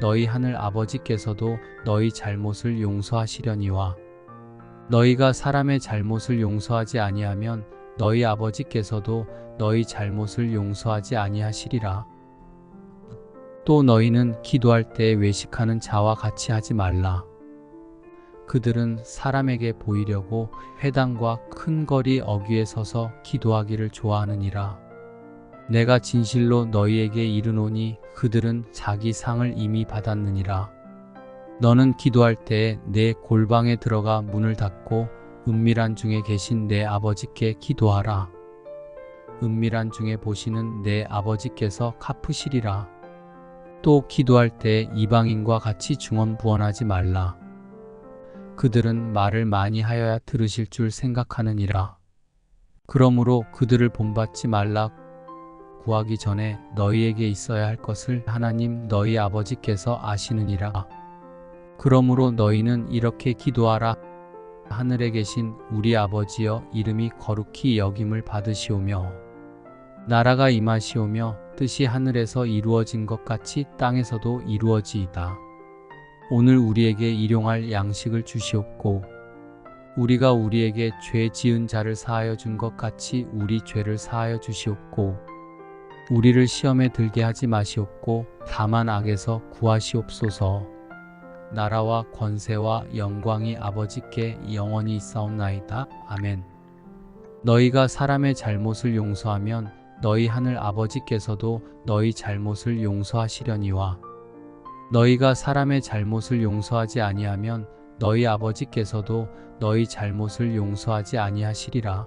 너희 하늘 아버지께서도 너희 잘못을 용서하시려니와 너희가 사람의 잘못을 용서하지 아니하면 너희 아버지께서도 너희 잘못을 용서하지 아니하시리라. 또 너희는 기도할 때 외식하는 자와 같이 하지 말라. 그들은 사람에게 보이려고 회당과 큰 거리 어귀에 서서 기도하기를 좋아하느니라. 내가 진실로 너희에게 이르노니 그들은 자기 상을 이미 받았느니라. 너는 기도할 때내 골방에 들어가 문을 닫고 은밀한 중에 계신 내 아버지께 기도하라. 은밀한 중에 보시는 내 아버지께서 갚으시리라. 또 기도할 때 이방인과 같이 중언부언하지 말라. 그들은 말을 많이 하여야 들으실 줄 생각하느니라. 그러므로 그들을 본받지 말라. 구하기 전에 너희에게 있어야 할 것을 하나님 너희 아버지께서 아시느니라. 그러므로 너희는 이렇게 기도하라. 하늘에 계신 우리 아버지여 이름이 거룩히 여김을 받으시오며 나라가 임하시오며 뜻이 하늘에서 이루어진 것 같이 땅에서도 이루어지이다. 오늘 우리에게 일용할 양식을 주시옵고 우리가 우리에게 죄 지은 자를 사하여 준 것 같이 우리 죄를 사하여 주시옵고 우리를 시험에 들게 하지 마시옵고 다만 악에서 구하시옵소서. 나라와 권세와 영광이 아버지께 영원히 있사옵나이다. 아멘. 너희가 사람의 잘못을 용서하면 너희 하늘 아버지께서도 너희 잘못을 용서하시려니와 너희가 사람의 잘못을 용서하지 아니하면 너희 아버지께서도 너희 잘못을 용서하지 아니하시리라.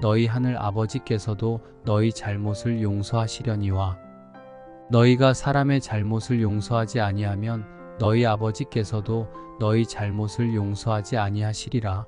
너희 하늘 아버지께서도 너희 잘못을 용서하시려니와 너희가 사람의 잘못을 용서하지 아니하면 너희 아버지께서도 너희 잘못을 용서하지 아니하시리라.